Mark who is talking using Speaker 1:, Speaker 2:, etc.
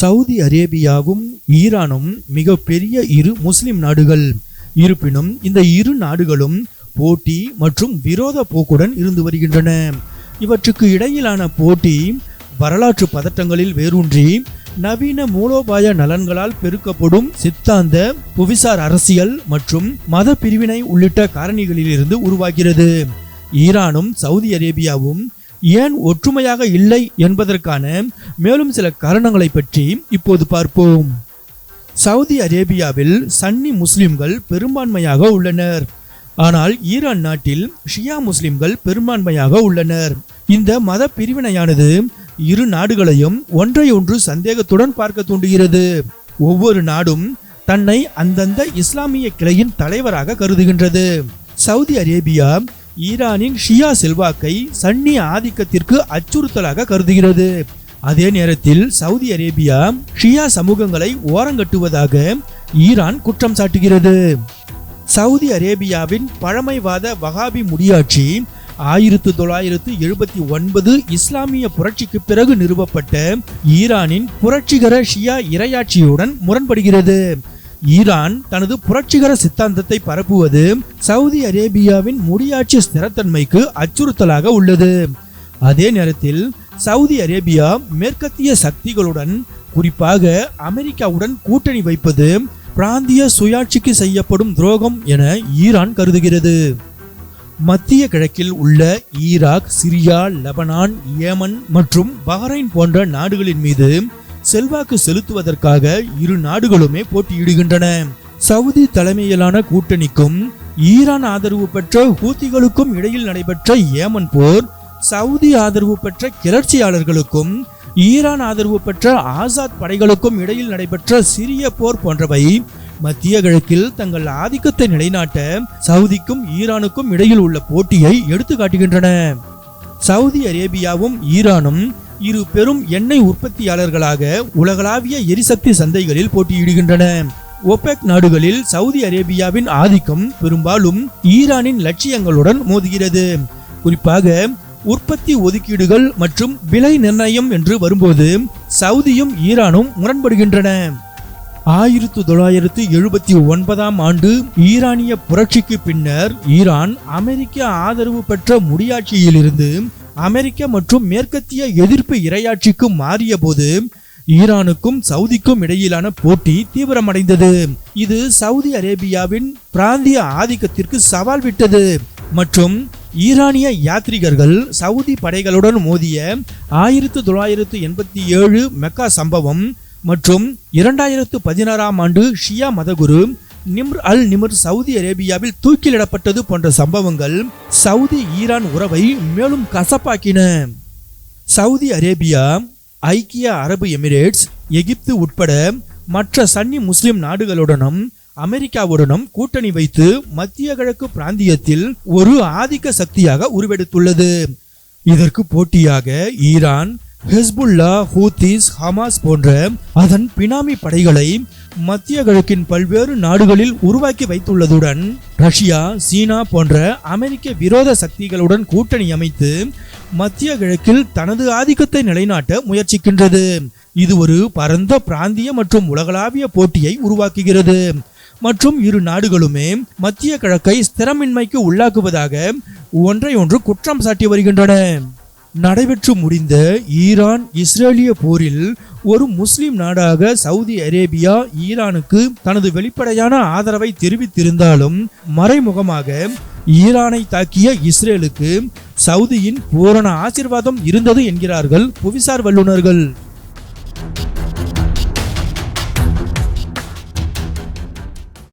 Speaker 1: Saudi அரேபியாவும் ஈரானும் மிக பெரிய இரு முஸ்லிம் நாடுகள். இருப்பினும் இந்த இரு நாடுகளும் போட்டி மற்றும் விரோத போக்குடன் இருந்து வருகின்றன. இவற்றுக்கு இடையிலான போட்டி வரலாற்று பதட்டங்களில் வேரூன்றி நவீன மூலோபாய நலன்களால் பெருக்கப்படும் சித்தாந்த புவிசார் அரசியல் மற்றும் மத பிரிவினை உள்ளிட்ட காரணிகளிலிருந்து உருவாகிறது. ஈரானும் சவுதி அரேபியாவும் ஏன் ஒற்றுமையாக இல்லை என்பதற்கான மேலும் சில காரணங்களை பற்றி இப்போது பார்ப்போம். சவுதி அரேபியாவில் சன்னி முஸ்லிம்கள் பெரும்பான்மையாக உள்ளனர். ஆனால் ஈரான் நாட்டில் ஷியா முஸ்லிம்கள் பெரும்பான்மையாக உள்ளனர். இந்த மத பிரிவினையானது இரு நாடுகளையும் ஒன்றை ஒன்று சந்தேகத்துடன் பார்க்க தூண்டுகிறது. ஒவ்வொரு நாடும் தன்னை அந்தந்த இஸ்லாமிய கிளையின் தலைவராக கருதுகின்றது. சவுதி அரேபியா ஈரானின் ஷியா செல்வாக்கை சன்னி ஆதிக்கத்திற்கு அச்சுறுத்தலாக கருதுகிறது. அதே நேரத்தில் சவுதி அரேபியா ஷியா சமூகங்களை ஓரங்கட்டுவதாக ஈரான் குற்றம் சாட்டுகிறது. சவுதி அரேபியாவின் பழமைவாத வகாபி முடியாட்சி ஆயிரத்து தொள்ளாயிரத்து எழுபத்தி ஒன்பது இஸ்லாமிய புரட்சிக்கு பிறகு நிறுவப்பட்ட ஈரானின் புரட்சிகர ஷியா இரையாட்சியுடன் முரண்படுகிறது. ஈரான் தனது புரட்சிகர சித்தாந்தத்தை பரப்புவது சவுதி அரேபியாவின் முடியாட்சி ஸ்திரத்தன்மைக்கு அச்சுறுத்தலாக உள்ளது. அதே நேரத்தில் சவுதி அரேபியா மேற்கத்திய சக்திகளுடன் குறிப்பாக அமெரிக்காவுடன் கூட்டணி வைப்பது பிராந்திய சுயாட்சிக்கு செய்யப்படும் துரோகம் என ஈரான் கருதுகிறது. மத்திய கிழக்கில் உள்ள ஈராக் சிரியா லெபனான் ஏமன் மற்றும் பஹ்ரைன் போன்ற நாடுகளின் மீது செல்வாக்கு செலுத்துவதற்காக இரு நாடுகளுமே போட்டியிடுகின்றன. சவுதி தலைமையிலான கூட்டணிக்கும் ஈரான் ஆதரவு பெற்ற ஹூத்திகளுக்கும் இடையில் நடைபெற்ற ஏமன் போர் சவுதி ஆதரவு பெற்ற கிளர்ச்சியாளர்களுக்கும் ஈரான் ஆதரவு பெற்ற ஆசாத் படைகளுக்கும் இடையில் நடைபெற்ற சிறிய போர் போன்றவை மத்திய கிழக்கில் தங்கள் ஆதிக்கத்தை நிலைநாட்ட சவுதிக்கும் ஈரானுக்கும் இடையில் உள்ள போட்டியை எடுத்து காட்டுகின்றன சவுதி அரேபியாவும் ஈரானும் இரு பெரும் எண்ணெய் உற்பத்தியாளர்களாக உலகளாவிய எரிசக்தி சந்தைகளில் போட்டியிடுகின்றன. ஒபெக் நாடுகளில் சவுதி அரேபியாவின் ஆதிக்கம் பெரும்பாலும் ஈரானின் லட்சியங்களுடன் மோதுகிறது. குறிப்பாக உற்பத்தி ஒதுக்கீடுகள் மற்றும் விலை நிர்ணயம் என்று வரும்போது சவுதியும் ஈரானும் முரண்படுகின்றன. ஆயிரத்து தொள்ளாயிரத்து எழுபத்தி ஒன்பதாம் ஆண்டு ஈரானிய புரட்சிக்கு பின்னர் ஈரான் அமெரிக்க ஆதரவு பெற்ற முடியாட்சியிலிருந்து அமெரிக்க மற்றும் மேற்கத்திய எதிர்ப்பு இரையாட்சிக்கு மாறிய போது ஈரானுக்கும் சவுதிக்கும் இடையிலான போட்டி தீவிரமடைந்தது. இது சவுதி அரேபியாவின் பிராந்திய ஆதிக்கத்திற்கு சவால் விட்டது. மற்றும் ஈரானிய யாத்ரிகர்கள் சவுதி படைகளுடன் மோதிய ஆயிரத்து தொள்ளாயிரத்து எண்பத்தி ஏழு மெக்கா சம்பவம் மற்றும் இரண்டாயிரத்து பதினாறாம் ஆண்டு ஷியா மதகுரு நிம்ர் அல் நிமர் சவுதி அரேபியாவில் தூக்கிலிடப்பட்டது போன்ற சம்பவங்கள் சவுதி ஈரான் உறவை மேலும் கசப்பாக்கின. சவுதி அரேபியா ஐக்கிய அரபு எமிரேட்ஸ் எகிப்து உட்பட மற்ற சன்னி முஸ்லிம் நாடுகளுடனும் அமெரிக்காவுடனும் கூட்டணி வைத்து மத்திய கிழக்கு பிராந்தியத்தில் ஒரு ஆதிக்க சக்தியாக உருவெடுத்துள்ளது. இதற்கு போட்டியாக ஈரான் ஹெஸ்புல்லா ஹூத்திஸ் ஹமாஸ் போன்ற அதன் பினாமி படைகளை மத்திய கிழக்கின் பல்வேறு நாடுகளில் உருவாக்கி வைத்துள்ளதுடன் ரஷ்யா சீனா போன்ற அமெரிக்க விரோத சக்திகளுடன் கூட்டணி அமைத்து மத்திய கிழக்கில் தனது ஆதிக்கத்தை நிலைநாட்ட முயற்சிக்கின்றது. இது ஒரு பரந்த பிராந்திய மற்றும் உலகளாவிய போட்டியை உருவாக்குகிறது. மற்றும் இரு நாடுகளுமே மத்திய கிழக்கை ஸ்திரமின்மைக்கு உள்ளாக்குவதாக ஒன்றை ஒன்று குற்றம் சாட்டி வருகின்றன. நடைபெற்று முடிந்த ஈரான் இஸ்ரேலிய போரில் ஒரு முஸ்லிம் நாடாக சவுதி அரேபியா ஈரானுக்கு தனது வெளிப்படையான ஆதரவை தெரிவித்திருந்தாலும் மறைமுகமாக ஈரானை தாக்கிய இஸ்ரேலுக்கு சவுதியின் பூரண ஆசிர்வாதம் இருந்தது என்கிறார்கள் புவிசார் வல்லுநர்கள்.